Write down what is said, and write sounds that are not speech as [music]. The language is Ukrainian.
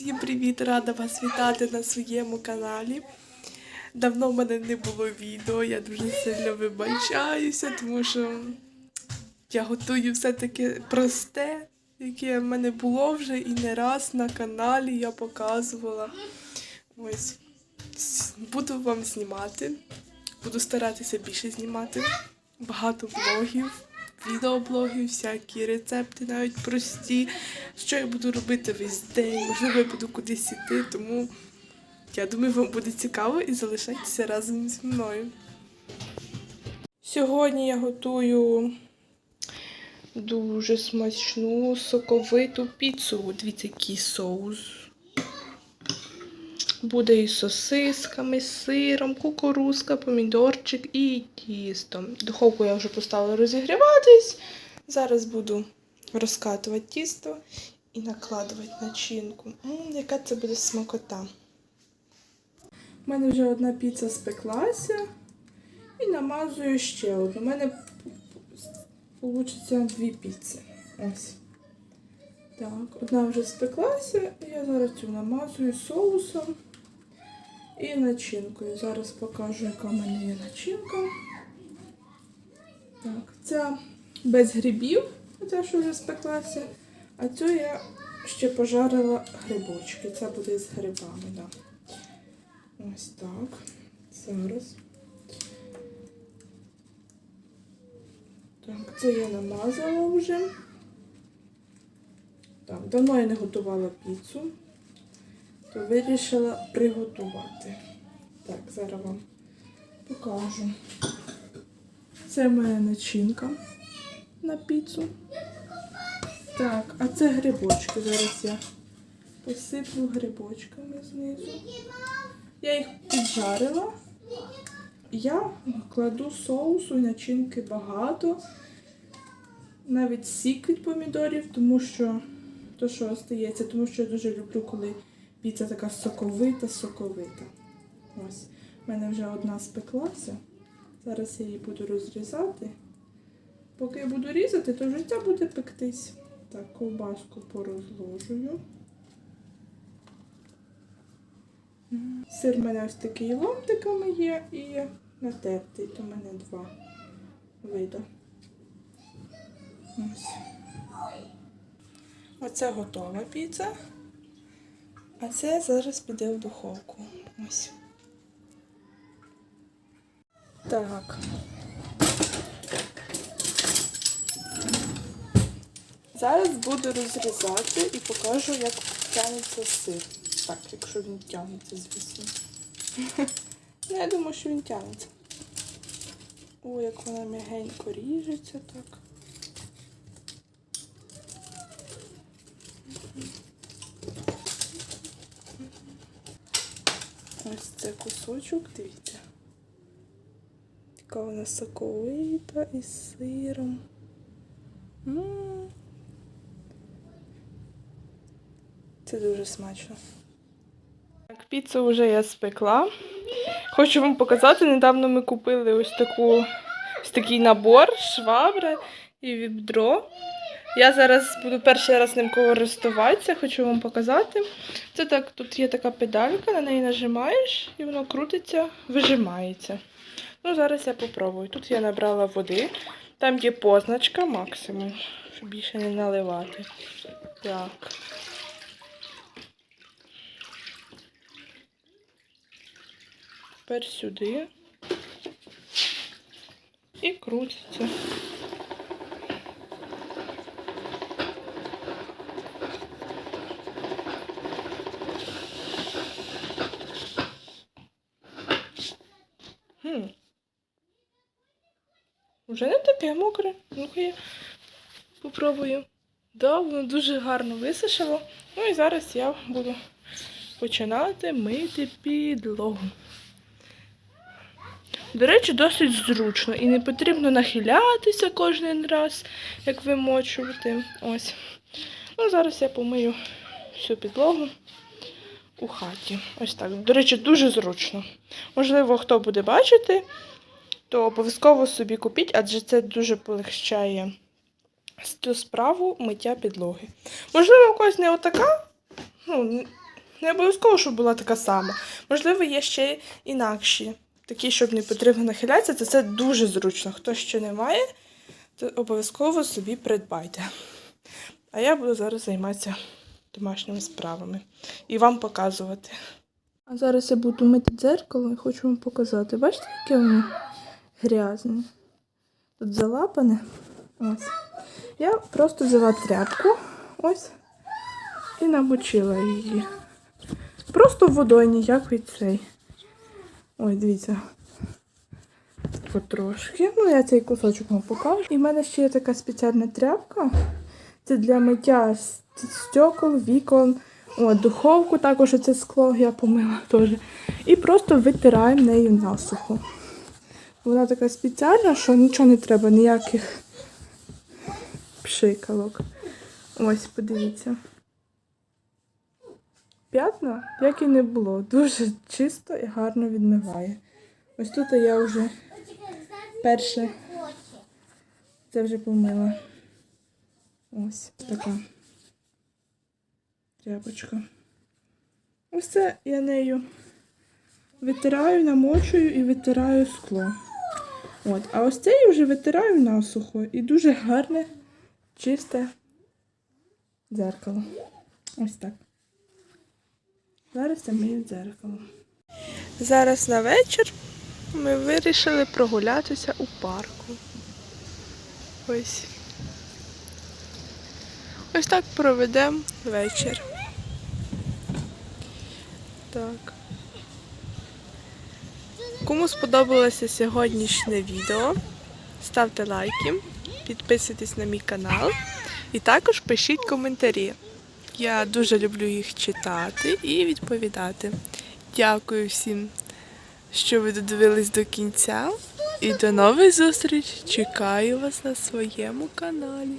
Всім привіт! Рада вас вітати на своєму каналі. Давно в мене не було відео, я дуже сильно вибачаюся, тому що я готую все таке просте, яке в мене було вже і не раз на каналі я показувала. Ось буду вам знімати. Буду старатися більше знімати. Багато блогів, відеоблогів, всякі рецепти, навіть прості. Що я буду робити весь день, можливо, я буду кудись іти, тому я думаю, вам буде цікаво і залишайтеся разом зі мною. Сьогодні я готую дуже смачну соковиту піцу. Дивіться, який соус. Буде із сосисками, сиром, кукурузка, помідорчик і тісто. Духовку я вже поставила розігріватись. Зараз буду розкатувати тісто і накладувати начинку. Яка це буде смакота. У мене вже одна піца спеклася і намазую ще одну. У мене вийде дві піци. Ось. Так, одна вже спеклася, і я зараз цю намазую соусом і начинкою. Зараз покажу, яка в мене є начинка. Так, ця без грибів, ця, що вже спеклася. А цю я ще пожарила грибочки. Це буде з грибами, так. Да. Ось так. Зараз. Так, це я намазала вже. Так, давно я не готувала піцу, то вирішила приготувати. Так, зараз вам покажу. Це мене начинка на піцу. Так, а це грибочки. Зараз я посиплю грибочками знизу. Я їх піджарила. Я кладу соусу начинки багато. Навіть сік від помідорів, тому що то, що остається, тому що я дуже люблю, коли піца така соковита, соковита. Ось. У мене вже одна спеклася. Зараз я її буду розрізати. Поки я буду різати, то ця буде пектись. Так, ковбаску порозложую. Сир в мене ось такий ломтиками є і натертий, то в мене два види. Ось. Оце готова піца. А це зараз піде в духовку. Ось. Так. Зараз буду розрізати і покажу, як тягнеться сир. Так, якщо він тягнеться, звісно. Ну, [laughs] я думаю, що він тягнеться. О, як вона м'ягенько ріжеться так. Ось це кусочок, дивіться. Яка вона соковита із сиром. Це дуже смачно. Так, піцу вже я спекла. Хочу вам показати, недавно ми купили ось таку ось такий набор, швабра і відро. Я зараз буду перший раз ним користуватися, хочу вам показати. Це так, тут є така педалька, на неї нажимаєш і воно крутиться, вижимається. Ну, зараз я попробую. Тут я набрала води, там є позначка максимум, щоб більше не наливати. Так. Тепер сюди. І крутиться. Не таке мокре. Ну-ка я попробую. Да, воно дуже гарно висушило. Ну і зараз я буду починати мити підлогу. До речі, досить зручно і не потрібно нахилятися кожен раз, як вимочувати. Ось. Ну, зараз я помию всю підлогу у хаті. Ось так. До речі, дуже зручно. Можливо, хто буде бачити, то обов'язково собі купіть, адже це дуже полегшає цю справу миття підлоги. Можливо, у когось не отака, ну, Не обов'язково, щоб була така сама. Можливо, є ще інакші. Такі, щоб не потрібно нахилятися, то це дуже зручно. Хто ще не має, то обов'язково собі придбайте. А я буду зараз займатися домашніми справами і вам показувати. А зараз я буду мити дзеркало і хочу вам показати. Бачите, яке воно грязне? Тут залапане. Ось. Я просто взяла тряпку ось і намочила її. Просто водою ніякий цей. Ой, дивіться. Потрошки. Ну, я цей кусочок вам покажу. І в мене ще є така спеціальна тряпка. Це для миття стекол, вікон, О, духовку також це скло я помила теж. І просто витираємо нею насухо. Вона така спеціальна, що нічого не треба, ніяких пшикалок. Ось, подивіться. П'ятна, як і не було. Дуже чисто і гарно відмиває. Ось тут я вже перше це вже помила. Ось така тряпочка. Ось це я нею витираю, намочую і витираю скло. От. А ось це я вже витираю насухо і дуже гарне, чисте дзеркало. Ось так. Зараз я мию дзеркало. Зараз на вечір ми вирішили прогулятися у парку. Ось. Ось так проведемо вечір. Так. Кому сподобалося сьогоднішнє відео, ставте лайки, підписуйтесь на мій канал і також пишіть коментарі. Я дуже люблю їх читати і відповідати. Дякую всім, що ви додивились до кінця. І до нових зустріч! Чекаю вас на своєму каналі.